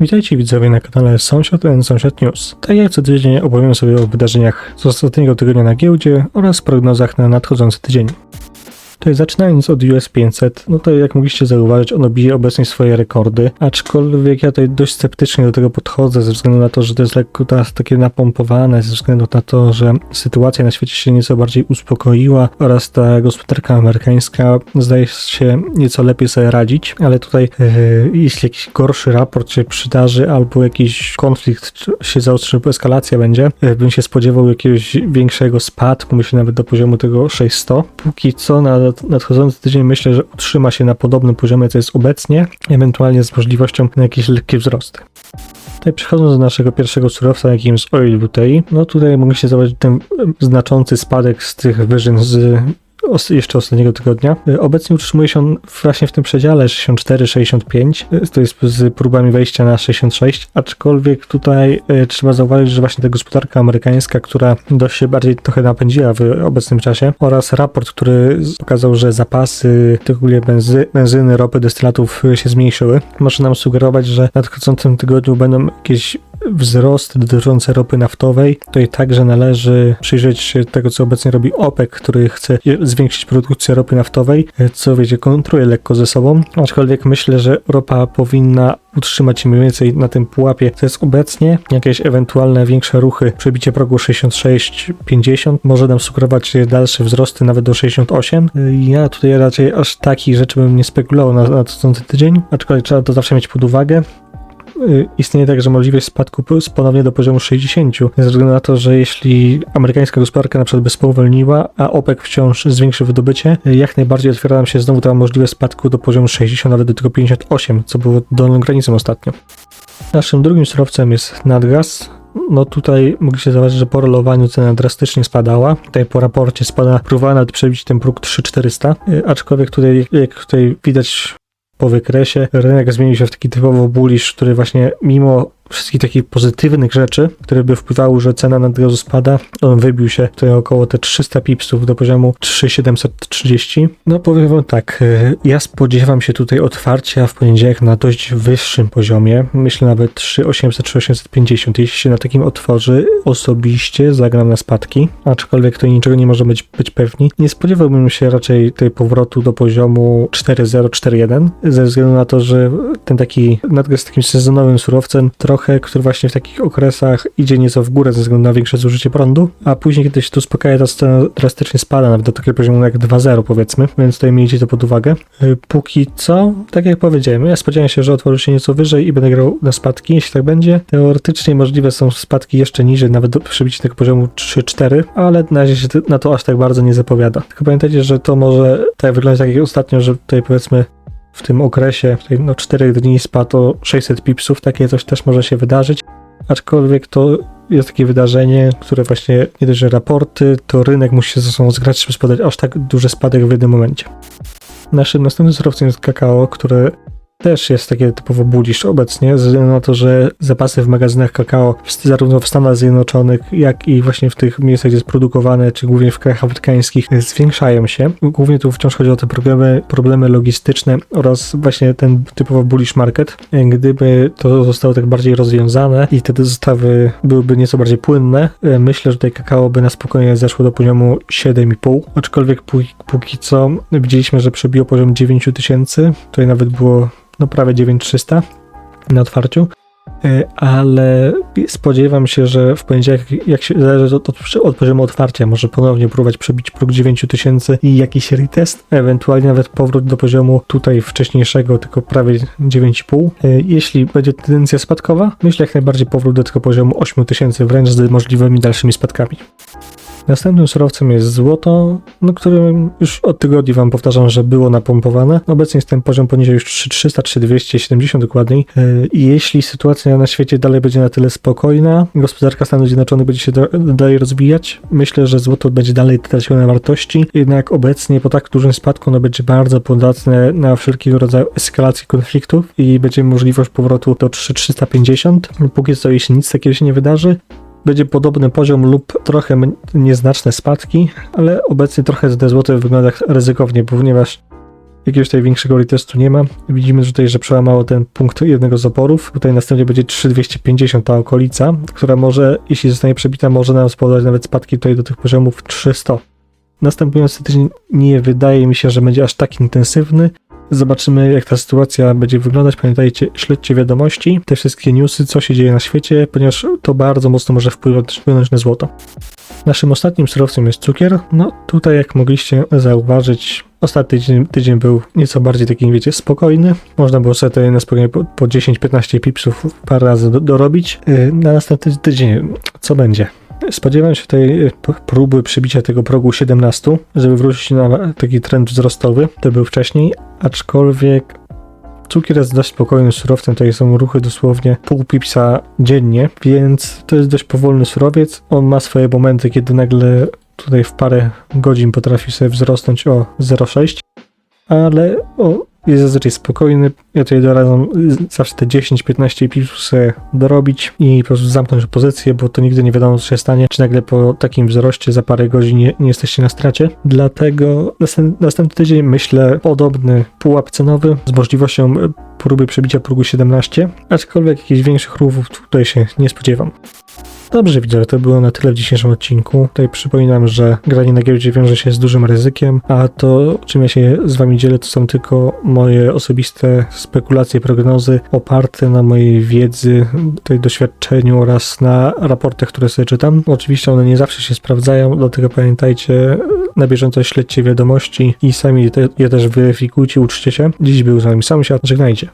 Witajcie widzowie na kanale Sąsiad and Sąsiad News. Tak jak co tydzień opowiem sobie o wydarzeniach z ostatniego tygodnia na giełdzie oraz prognozach na nadchodzący tydzień. Tutaj zaczynając od US 500, no to jak mogliście zauważyć, ono bije obecnie swoje rekordy, aczkolwiek ja tutaj dość sceptycznie do tego podchodzę, ze względu na to, że to jest lekko teraz takie napompowane, ze względu na to, że sytuacja na świecie się nieco bardziej uspokoiła oraz ta gospodarka amerykańska zdaje się nieco lepiej sobie radzić, ale tutaj e, jeśli jakiś gorszy raport się przydarzy albo jakiś konflikt się zaostrzy, eskalacja będzie, e, bym się spodziewał jakiegoś większego spadku, myślę nawet do poziomu tego 600. Póki co na nadchodzący tydzień myślę, że utrzyma się na podobnym poziomie, co jest obecnie, ewentualnie z możliwością na jakieś lekkie wzrosty. Tutaj przechodząc do naszego pierwszego surowca, jakim jest oil WTI, no tutaj mogliście zauważyć ten znaczący spadek z tych wyżyn z jeszcze ostatniego tygodnia. Y, Obecnie utrzymuje się on właśnie w tym przedziale 64-65, y, to jest z próbami wejścia na 66, aczkolwiek tutaj y, trzeba zauważyć, że właśnie ta gospodarka amerykańska, która dość się bardziej trochę napędziła w obecnym czasie oraz raport, który pokazał, że zapasy szczególnie benzy, benzyny, ropy, destylatów się zmniejszyły, może nam sugerować, że w nadchodzącym tygodniu będą jakieś wzrosty dotyczące ropy naftowej, tutaj także należy przyjrzeć się tego, co obecnie robi OPEC, który chce zwiększyć produkcję ropy naftowej, e, co wiecie, kontruje lekko ze sobą, aczkolwiek myślę, że ropa powinna utrzymać się mniej więcej na tym pułapie, co jest obecnie. Jakieś ewentualne większe ruchy, przebicie progu 66-50 może nam sugerować dalsze wzrosty nawet do 68. E, Ja tutaj raczej aż takich rzeczy bym nie spekulował na nadchodzący tydzień, aczkolwiek trzeba to zawsze mieć pod uwagę istnieje także możliwość spadku ponownie do poziomu 60, ze względu na to, że jeśli amerykańska gospodarka na przykład by spowolniła, a OPEC wciąż zwiększy wydobycie, y, jak najbardziej otwiera nam się znowu ta możliwość spadku do poziomu 60, nawet do tego 58, co było dolną granicą ostatnio. Naszym drugim surowcem jest nadgaz. No tutaj mogliście zauważyć, że po rolowaniu cena drastycznie spadała. Tutaj po raporcie spada, próbowała nawet przebić ten próg 3400, y, aczkolwiek tutaj, jak tutaj widać po wykresie. Rynek zmienił się w taki typowo bullish, który właśnie mimo wszystkich takich pozytywnych rzeczy, które by wpływały, że cena nadgazu spada, on wybił się tutaj około te 300 pipsów do poziomu 3730. No powiem wam tak, y, ja spodziewam się tutaj otwarcia w poniedziałek na dość wyższym poziomie, myślę nawet 3800-3850. Jeśli się na takim otworzy, osobiście zagram na spadki, aczkolwiek to niczego nie możemy być, być pewni. Nie spodziewałbym się raczej tej powrotu do poziomu 4.0-4.1, ze względu na to, że ten taki nadgaz takim sezonowym surowcem, trochę, który właśnie w takich okresach idzie nieco w górę ze względu na większe zużycie prądu, a później, kiedy się tu uspokaja, ta cena drastycznie spada, nawet do takiego poziomu jak 2.0 powiedzmy, więc tutaj miejcie to pod uwagę. Y, Póki co, tak jak powiedziałem, ja spodziewam się, że otworzy się nieco wyżej i będę grał na spadki, jeśli tak będzie. Teoretycznie możliwe są spadki jeszcze niżej, nawet do przebicia tego poziomu 3-4, ale na razie się na to aż tak bardzo nie zapowiada. Tylko pamiętajcie, że to może tak wyglądać tak jak ostatnio, że tutaj powiedzmy w tym okresie, tutaj no 4 dni spadł o 600 pipsów, takie coś też może się wydarzyć, aczkolwiek to jest takie wydarzenie, które właśnie nie dość, że raporty, to rynek musi się ze sobą zgrać, żeby spadać aż tak duży spadek w jednym momencie. Naszym następnym surowcem jest kakao, które też jest takie typowo bullish obecnie, ze względu na to, że zapasy w magazynach kakao zarówno w Stanach Zjednoczonych, jak i właśnie w tych miejscach, gdzie jest produkowane, czy głównie w krajach afrykańskich, e, zwiększają się. Głównie tu wciąż chodzi o te problemy, problemy logistyczne oraz właśnie ten typowo bullish market. E, Gdyby to zostało tak bardziej rozwiązane i te dostawy byłyby nieco bardziej płynne, e, myślę, że tutaj kakao by na spokojnie zeszło do poziomu 7,5, aczkolwiek póki, póki co widzieliśmy, że przebiło poziom 9000, tutaj nawet było no prawie 9300 na otwarciu, E, ale spodziewam się, że w poniedziałek, jak się zależy od, od, od poziomu otwarcia, może ponownie próbować przebić próg 9000 i jakiś retest, ewentualnie nawet powrót do poziomu tutaj wcześniejszego, tylko prawie 9,5. E, Jeśli będzie tendencja spadkowa, myślę jak najbardziej powrót do tego poziomu 8000, wręcz z możliwymi dalszymi spadkami. Następnym surowcem jest złoto, no którym już od tygodni wam powtarzam, że było napompowane. Obecnie jest ten poziom poniżej już 3300, 3270 dokładniej. Yy, I jeśli sytuacja na świecie dalej będzie na tyle spokojna, gospodarka Stanów Zjednoczonych będzie się da- dalej rozwijać, myślę, że złoto będzie dalej traciło na wartości. Jednak obecnie po tak dużym spadku ono będzie bardzo podatne na wszelkiego rodzaju eskalacje konfliktów i będzie możliwość powrotu do 3350. Póki co, jeśli nic takiego się nie wydarzy, będzie podobny poziom lub trochę nieznaczne spadki, ale obecnie trochę te złote wygląda ryzykownie, ponieważ jakiegoś tutaj większego retestu nie ma. Widzimy tutaj, że przełamało ten punkt jednego z oporów. Tutaj następnie będzie 3250 ta okolica, która może, jeśli zostanie przebita, może nam spowodować nawet spadki tutaj do tych poziomów 300. Następujący tydzień nie wydaje mi się, że będzie aż tak intensywny. Zobaczymy, jak ta sytuacja będzie wyglądać. Pamiętajcie, śledźcie wiadomości, te wszystkie newsy, co się dzieje na świecie, ponieważ to bardzo mocno może wpływać, wpłynąć na złoto. Naszym ostatnim surowcem jest cukier. No tutaj, jak mogliście zauważyć, ostatni tydzień, tydzień był nieco bardziej taki, wiecie, spokojny. Można było sobie tutaj na spokojnie po, po 10-15 pipsów parę razy do, dorobić. Yy, Na następny tydzień, co będzie? Spodziewam się tej p- próby przybicia tego progu 17, żeby wrócić na taki trend wzrostowy, to był wcześniej, aczkolwiek cukier jest dość spokojnym surowcem, tutaj są ruchy dosłownie pół pipsa dziennie, więc to jest dość powolny surowiec. On ma swoje momenty, kiedy nagle tutaj w parę godzin potrafi sobie wzrosnąć o 0,6, ale o, jest zazwyczaj spokojny. Ja tutaj doradzam y, zawsze te 10-15 pipsów dorobić i po prostu zamknąć pozycję, bo to nigdy nie wiadomo, co się stanie, czy nagle po takim wzroście za parę godzin nie, nie jesteście na stracie. Dlatego następ, następny tydzień myślę podobny pułap cenowy z możliwością y, próby przebicia progu 17, aczkolwiek jakichś większych ruchów tutaj się nie spodziewam. Dobrze widzę, to było na tyle w dzisiejszym odcinku. Tutaj przypominam, że granie na giełdzie wiąże się z dużym ryzykiem, a to, czym ja się z wami dzielę, to są tylko moje osobiste spekulacje, prognozy oparte na mojej wiedzy, tutaj doświadczeniu oraz na raportach, które sobie czytam. Oczywiście one nie zawsze się sprawdzają, dlatego pamiętajcie, na bieżąco śledźcie wiadomości i sami te, je też weryfikujcie, uczcie się. Dziś był z nami sąsiad, żegnajcie.